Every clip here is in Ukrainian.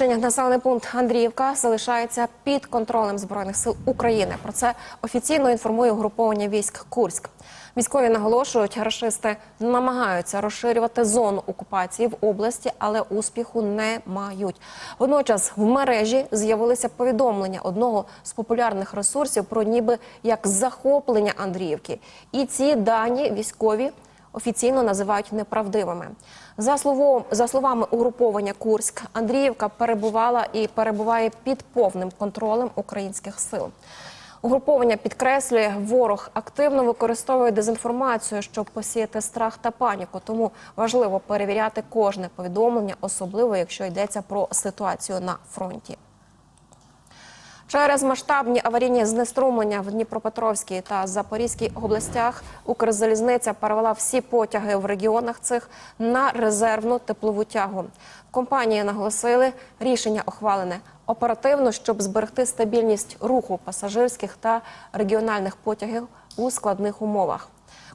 Населений пункт Андріївка залишається під контролем збройних сил України. Про це офіційно інформує угруповання військ Курськ. Військові наголошують, рашисти намагаються розширювати зону окупації в області, але успіху не мають. Водночас в мережі з'явилися повідомлення одного з популярних ресурсів про ніби як захоплення Андріївки. І ці дані військові офіційно називають неправдивими. За словом, за словами угруповання Курськ, Андріївка перебувала і перебуває під повним контролем українських сил. Угруповання підкреслює, ворог активно використовує дезінформацію, щоб посіяти страх та паніку. Тому важливо перевіряти кожне повідомлення, особливо якщо йдеться про ситуацію на фронті. Через масштабні аварійні знеструмлення в Дніпропетровській та Запорізькій областях Укрзалізниця перевела всі потяги в регіонах цих на резервну теплову тягу. Компанії наголосили, рішення ухвалене оперативно, щоб зберегти стабільність руху пасажирських та регіональних потягів у складних умовах.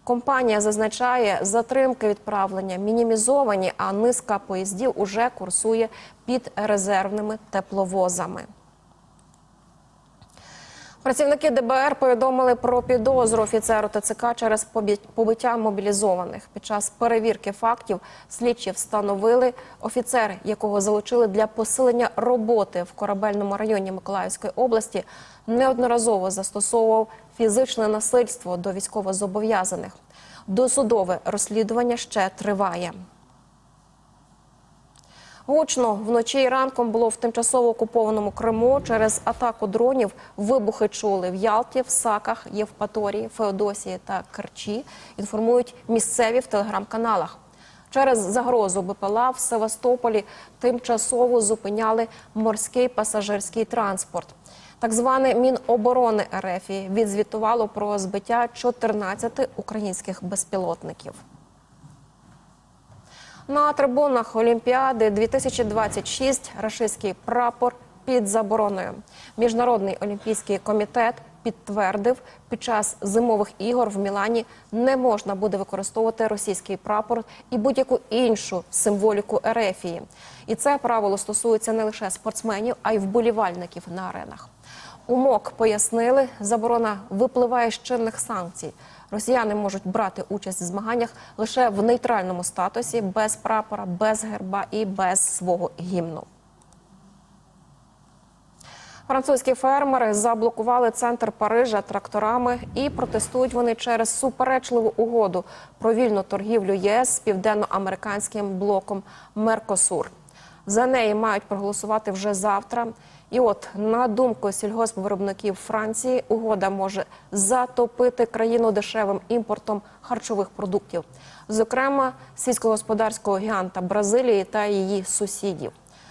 Компанія зазначає, затримки відправлення мінімізовані, а низка поїздів уже курсує під резервними тепловозами. Працівники ДБР повідомили про підозру офіцеру ТЦК через побиття мобілізованих. Під час перевірки фактів слідчі встановили офіцер, якого залучили для посилення роботи в корабельному районі Миколаївської області, неодноразово застосовував фізичне насильство до військовозобов'язаних. Досудове розслідування ще триває. Гучно вночі і ранком було в тимчасово окупованому Криму через атаку дронів. Вибухи чули в Ялті, в Саках, Євпаторії, Феодосії та Керчі. Інформують місцеві в телеграм-каналах. Через загрозу БПЛА в Севастополі тимчасово зупиняли морський пасажирський транспорт. Так зване Міноборони РФ відзвітувало про збиття 14 українських безпілотників. На трибунах Олімпіади 2026 рашистський прапор під забороною. Міжнародний олімпійський комітет підтвердив, під час зимових ігор в Мілані не можна буде використовувати російський прапор і будь-яку іншу символіку Ерефії. І це правило стосується не лише спортсменів, а й вболівальників на аренах. У МОК пояснили, заборона випливає з чинних санкцій. Росіяни можуть брати участь в змаганнях лише в нейтральному статусі, без прапора, без герба і без свого гімну. Французькі фермери заблокували центр Парижа тракторами і протестують вони через суперечливу угоду про вільну торгівлю ЄС з південноамериканським блоком Меркосур. За неї мають проголосувати вже завтра. І от на думку сільгоспвиробників Франції, угода може затопити країну дешевим імпортом харчових продуктів, зокрема сільськогосподарського гіганта Бразилії та її сусідів.